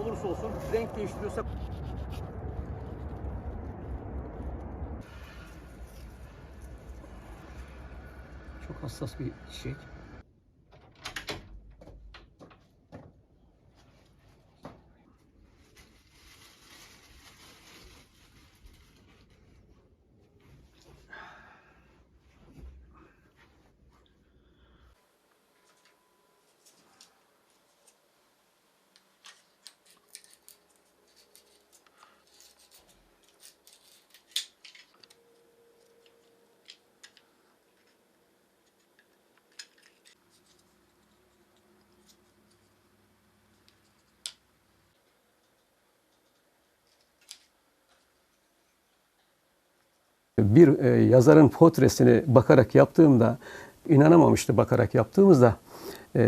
olursa olsun renk değiştiriyorsa çok hassas bir çiçek. Bir e, yazarın portresini bakarak yaptığımda inanamamıştı bakarak yaptığımızda E,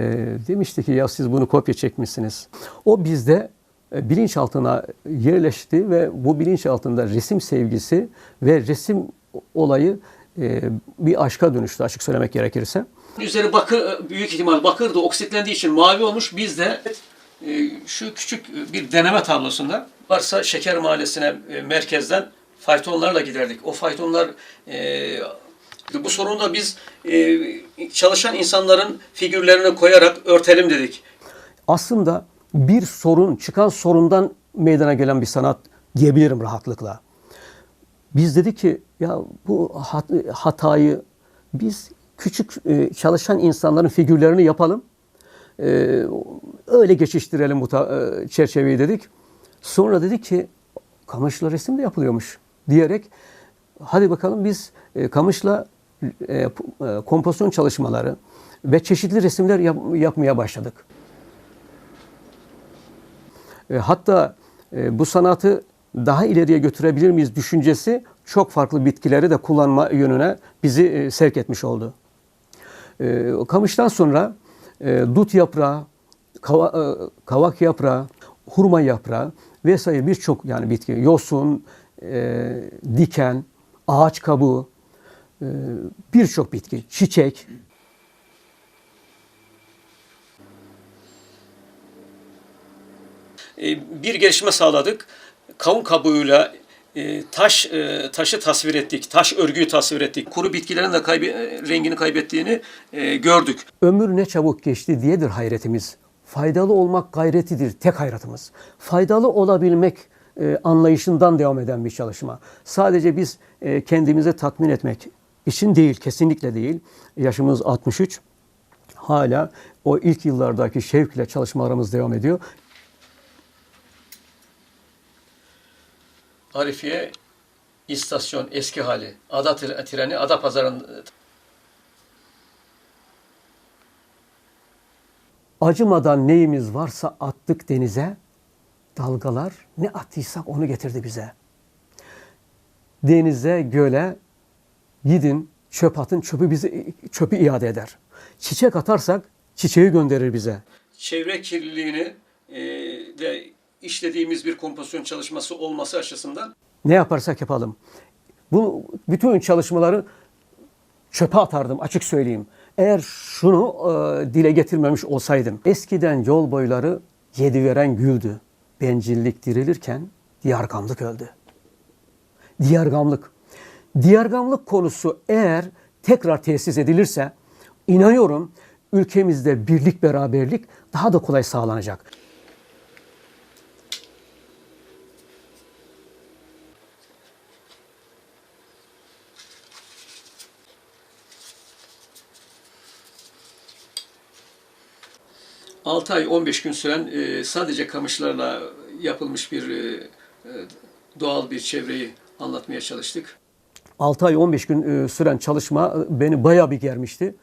demişti ki ya siz bunu kopya çekmişsiniz. O bizde e, bilinçaltına yerleşti ve bu bilinçaltında resim sevgisi ve resim olayı e, bir aşka dönüştü açık söylemek gerekirse. Üzeri bakır, büyük ihtimal bakırdı, oksitlendiği için mavi olmuş. Biz de e, şu küçük bir deneme tablosunda varsa Şeker Mahallesi'ne e, merkezden faytonlarla giderdik. O faytonlar e, bu sorunu da biz e, çalışan insanların figürlerini koyarak örtelim dedik. aslında bir sorun, çıkan sorundan meydana gelen bir sanat diyebilirim rahatlıkla. Biz dedik ki ya bu hat- hatayı biz küçük e, çalışan insanların figürlerini yapalım. E, öyle geçiştirelim bu e, çerçeveyi dedik. Sonra dedik ki kamışla resim de yapılıyormuş diyerek hadi bakalım biz e, kamışla e, e, kompozisyon çalışmaları ve çeşitli resimler yap- yapmaya başladık. E, hatta e, bu sanatı daha ileriye götürebilir miyiz düşüncesi çok farklı bitkileri de kullanma yönüne bizi e, sevk etmiş oldu. E, kamıştan sonra e, dut yaprağı, kava- e, kavak yaprağı, hurma yaprağı vesaire birçok yani bitki, yosun, e, diken, ağaç kabuğu, e, birçok bitki, çiçek, E, bir gelişme sağladık. Kavun kabuğuyla e, taş e, taşı tasvir ettik, taş örgüyü tasvir ettik. Kuru bitkilerin de kaybe- rengini kaybettiğini gördük. Ömür ne çabuk geçti diyedir hayretimiz. Faydalı olmak gayretidir tek hayratımız. Faydalı olabilmek e, anlayışından devam eden bir çalışma. Sadece biz e, kendimize tatmin etmek için değil, kesinlikle değil. Yaşımız 63. Hala o ilk yıllardaki şevkle çalışmalarımız devam ediyor. Arifiye istasyon eski hali. Ada tre- treni Ada Pazarı'nın Acımadan neyimiz varsa attık denize. Dalgalar ne attıysak onu getirdi bize. Denize, göle gidin çöp atın çöpü bize çöpü iade eder. Çiçek atarsak çiçeği gönderir bize. çevre kirliliğini e, de işlediğimiz bir kompozisyon çalışması olması açısından Ne yaparsak yapalım. Bu bütün çalışmaları çöpe atardım açık söyleyeyim. Eğer şunu e, dile getirmemiş olsaydım. Eskiden yol boyları yedi veren güldü. Bencillik dirilirken diyargamlık öldü. Diyargamlık. Diyargamlık konusu eğer tekrar tesis edilirse inanıyorum ülkemizde birlik beraberlik daha da kolay sağlanacak. Altı ay 15 gün süren e, sadece kamışlarla yapılmış bir e, e, doğal bir çevreyi anlatmaya çalıştık. 6 ay 15 gün e, süren çalışma e, beni bayağı bir germişti.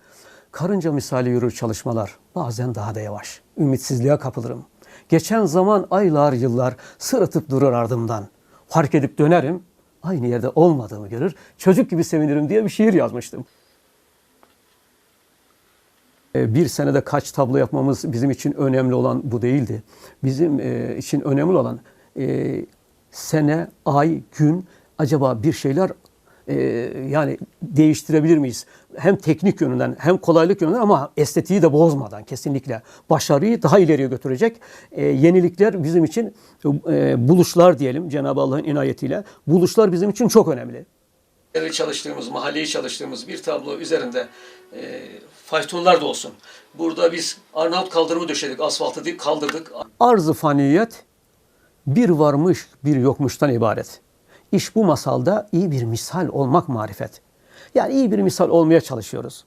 Karınca misali yürür çalışmalar. Bazen daha da yavaş. Ümitsizliğe kapılırım. Geçen zaman aylar yıllar sırıtıp durur ardımdan. Fark edip dönerim. Aynı yerde olmadığımı görür. Çocuk gibi sevinirim diye bir şiir yazmıştım. E, Bir senede kaç tablo yapmamız bizim için önemli olan bu değildi. Bizim e, için önemli olan e, sene, ay, gün acaba bir şeyler e, yani değiştirebilir miyiz? Hem teknik yönünden hem kolaylık yönünden ama estetiği de bozmadan kesinlikle başarıyı daha ileriye götürecek yenilikler bizim için buluşlar diyelim Cenab-ı Allah'ın inayetiyle buluşlar bizim için çok önemli. Çalıştığımız, mahalleyi çalıştığımız bir tablo üzerinde e, faytonlar da olsun. Burada biz Arnavut kaldırımı döşedik, asfaltı dik kaldırdık. Arz-ı faniyet bir varmış bir yokmuştan ibaret. İş bu masalda iyi bir misal olmak marifet. Yani iyi bir misal olmaya çalışıyoruz.